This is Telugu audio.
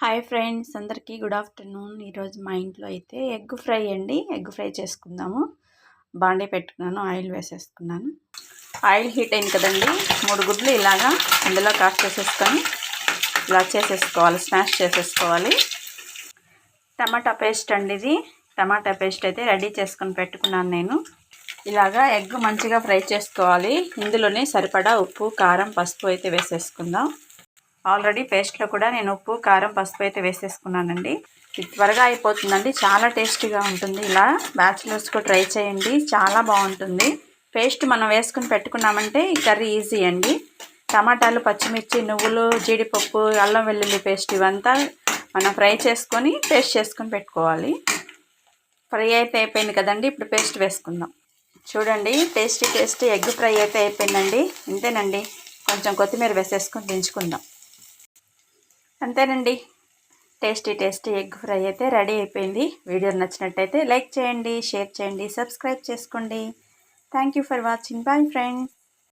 హాయ్ ఫ్రెండ్స్ అందరికీ గుడ్ ఆఫ్టర్నూన్. ఈరోజు మా ఇంట్లో అయితే ఎగ్ ఫ్రై అండి. ఎగ్ ఫ్రై చేసుకుందాము. బాండీ పెట్టుకున్నాను ఆయిల్ వేసేసుకున్నాను. ఆయిల్ హీట్ అయింది కదండి. మూడు గుడ్లు ఇలాగా అందులో కాఫ్ చేసేసుకొని ఇలా చేసేసుకోవాలి స్మాష్ చేసేసుకోవాలి. టమాటా పేస్ట్ అండి ఇది. టమాటా పేస్ట్ అయితే రెడీ చేసుకొని పెట్టుకున్నాను నేను. ఇలాగా ఎగ్ మంచిగా ఫ్రై చేసుకోవాలి. ఇందులోనే సరిపడా ఉప్పు కారం పసుపు అయితే వేసేసుకుందాం. ఆల్రెడీ పేస్ట్లో కూడా నేను ఉప్పు కారం పసుపు అయితే వేసేసుకున్నానండి. ఇది త్వరగా అయిపోతుందండి. చాలా టేస్టీగా ఉంటుంది. ఇలా బ్యాచిలర్స్ కూడా ట్రై చేయండి. చాలా బాగుంటుంది. పేస్ట్ మనం వేసుకుని పెట్టుకున్నామంటే ఈ కర్రీ ఈజీ అండి. టమాటాలు పచ్చిమిర్చి నువ్వులు జీడిపప్పు అల్లం వెల్లుల్లి పేస్ట్ ఇవంతా మనం ఫ్రై చేసుకొని పేస్ట్ చేసుకొని పెట్టుకోవాలి. ఫ్రై అయితే అయిపోయింది కదండి. ఇప్పుడు పేస్ట్ వేసుకుందాం. చూడండి టేస్టీ టేస్టీ ఎగ్ ఫ్రై అయితే అయిపోయిందండి. ఇంతేనండి. కొంచెం కొత్తిమీర వేసేసుకొని దించుకుందాం. అంతేనండి. టేస్టీ టేస్టీ ఎగ్ ఫ్రై అయితే రెడీ అయిపోయింది. వీడియో నచ్చినట్టయితే లైక్ చేయండి షేర్ చేయండి సబ్స్క్రైబ్ చేసుకోండి. Thank you for watching. Bye friends.